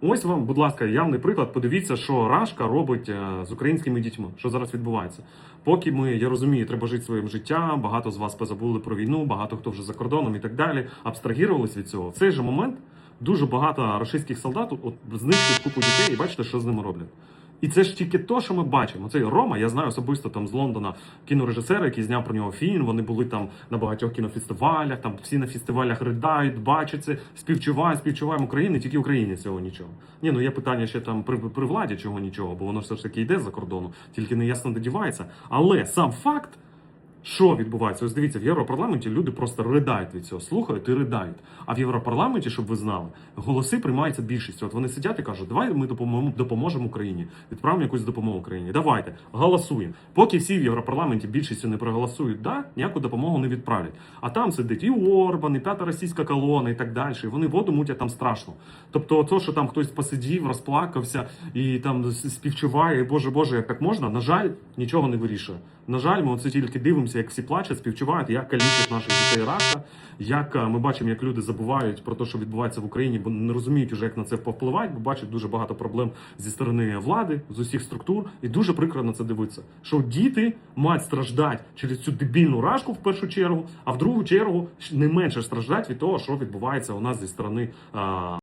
Ось вам, будь ласка, явний приклад. Подивіться, що Рашка робить е, з українськими дітьми, що зараз відбувається. Поки ми, я розумію, треба жити своїм життям. Багато з вас позабули про війну, багато хто вже за кордоном і так далі. Абстрагірувались від цього. В цей же момент дуже багато російських солдат от знищують купу дітей, і бачите, що з ними роблять. І це ж тільки то, що ми бачимо. Цей Рома, я знаю особисто там з Лондона кінорежисера, який зняв про нього фільм. Вони були там на багатьох кінофестивалях. Там всі на фестивалях ридають, бачаться, співчувають, співчуваємо України, тільки Україні цього нічого. Ні, ну є питання ще там при, при владі чого нічого, бо воно все ж таки йде за кордону, тільки не ясно де. Але сам факт. Що відбувається? Ось дивіться, в Європарламенті люди просто ридають від цього, слухають і ридають. А в Європарламенті, щоб ви знали, голоси приймаються більшістю. От вони сидять і кажуть, давай ми допоможемо, Україні, відправимо якусь допомогу Україні. Давайте голосуємо. Поки всі в Європарламенті більшістю не проголосують, да, ніяку допомогу не відправлять. А там сидить і Орбан, і п'ята російська колона, і так далі. І вони воду мутять там страшно. Тобто, то, що там хтось посидів, розплакався і там співчуває, і, боже Боже, як так можна, на жаль, нічого не вирішує. На жаль, ми оце тільки дивимося, як всі плачуть, співчувають, як калічать наших дітей рака, як е, ми бачимо, як люди забувають про те, що відбувається в Україні, бо не розуміють уже, як на це повпливають, бо бачать дуже багато проблем зі сторони влади, з усіх структур, і дуже прикро на це дивитися. Що діти мають страждати через цю дебільну рашку в першу чергу, а в другу чергу не менше страждать від того, що відбувається у нас зі сторони. а,